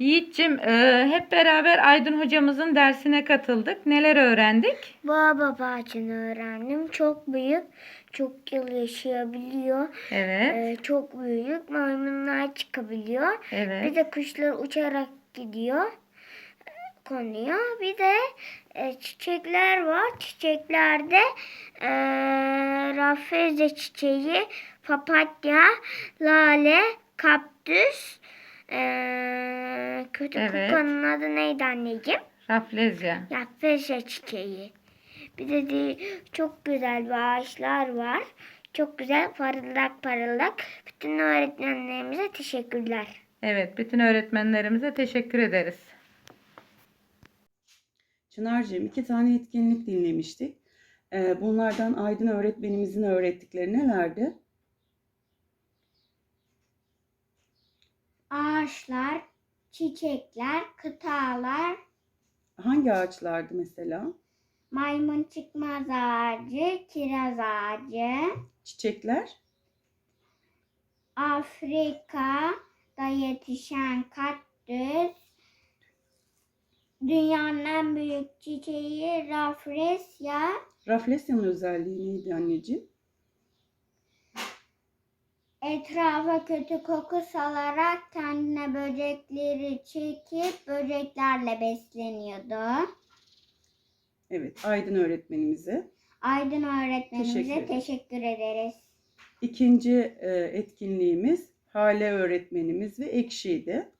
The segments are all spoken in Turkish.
Yiğit'cim e, hep beraber Aydın hocamızın dersine katıldık. Neler öğrendik? Boğa ağacını öğrendim. Çok büyük. Çok yıl yaşayabiliyor. Evet. Ee, çok büyük. Maymunlar çıkabiliyor. Bir Evet. de kuşlar uçarak gidiyor. e, Konuyor. Bir de e, çiçekler var. Çiçeklerde e, rafeze çiçeği, papatya, lale, kaktüs. E, kötü Evet. kokanın adı neydi anneciğim? Raflezya. Rafeze çiçeği. Bir de, çok güzel ağaçlar var. Çok güzel parıldak parıldak. Bütün öğretmenlerimize teşekkürler. Evet. Bütün öğretmenlerimize teşekkür ederiz. Çınar'cığım iki tane etkinlik dinlemiştik. Ee, bunlardan Aydın öğretmenimizin öğrettikleri nelerdi? Ağaçlar, çiçekler, kıtalar, Hangi ağaçlardı mesela? maymun çıkmaz ağacı, kiraz ağacı, Çiçekler? Afrika'da yetişen kaktüs, dünyanın en büyük çiçeği rafresya, Raflesya'nın özelliği neydi anneciğim? Etrafa kötü koku salarak kendine böcekleri çekip böceklerle besleniyordu. Evet, Aydın öğretmenimize. Aydın öğretmenimize Teşekkür teşekkür, ederiz. İkinci e, etkinliğimiz Hale öğretmenimiz ve Ekşi'ydi.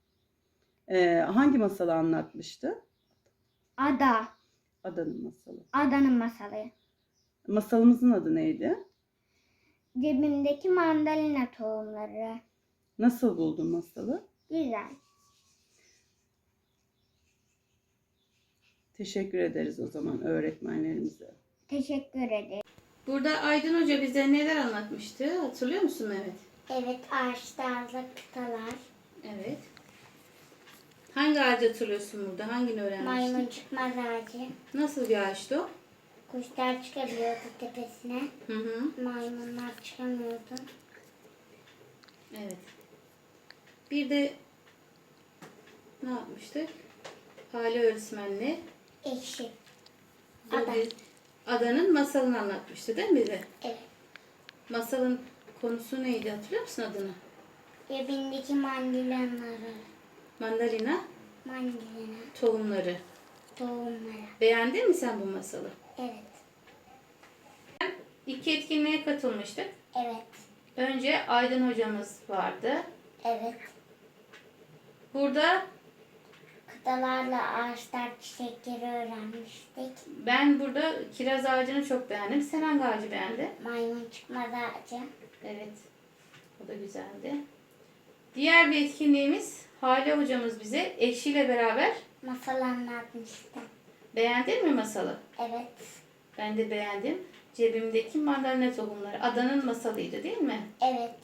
E, hangi masalı anlatmıştı? Ada, Adanın masalı. adanın masalı. Masalımızın adı neydi? Cebimdeki mandalina tohumları. Nasıl buldun masalı? Güzel. Teşekkür ederiz o zaman öğretmenlerimize. Teşekkür ederim. Burada Aydın Hoca bize neler anlatmıştı? Hatırlıyor musun Mehmet? Evet ağaçlarla kıtalar. Evet. Hangi ağacı hatırlıyorsun burada? Hangini öğrenmiştin? Maymun çıkmaz ağacı. Nasıl bir ağaçtı o? Kuşlar çıkabiliyordu tepesine. Hı hı. Maymunlar çıkamıyordu. Evet. Bir de ne yapmıştık? Hale öğretmenle Ekşi. bu Ada. adanın masalını anlatmıştı değil mi bize? Evet. Masalın konusu neydi hatırlıyor musun adını? Cebindeki mandalinaları. Mandalina Mandalina tohumları. Tohumları. Beğendin mi sen bu masalı? Evet. İki etkinliğe katılmıştık. Evet. Önce Aydın hocamız vardı. Evet. Burada Kıtalarla ağaçlar çiçekleri öğrenmiştik. ben burada kiraz ağacını çok beğendim. Sen hangi ağacı beğendin? Maymun çıkmaz ağacı. Evet. O da güzeldi. Diğer bir etkinliğimiz Hale hocamız bize eşiyle beraber Masal anlatmıştı. beğendin mi masalı? Evet. Ben de beğendim. Cebimdeki mandalina tohumları. Adanın masalıydı değil mi? Evet.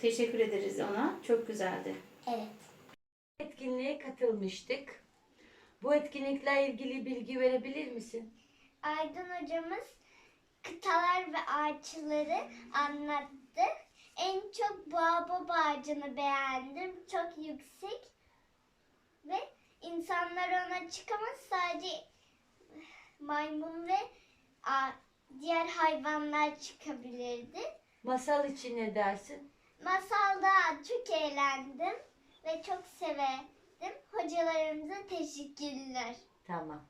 Teşekkür ederiz ona. Çok güzeldi. Evet. etkinliğe katılmıştık. Bu etkinlikle ilgili bilgi verebilir misin? Aydın hocamız kıtalar ve ağaçları anlattı. En çok baobab ağacını beğendim. Çok yüksek ve insanlar ona çıkamaz. Sadece maymun ve a- diğer hayvanlar çıkabilirdi. Masal için ne dersin? Masalda çok eğlendim ve çok severdim. Hocalarımıza teşekkürler. Tamam.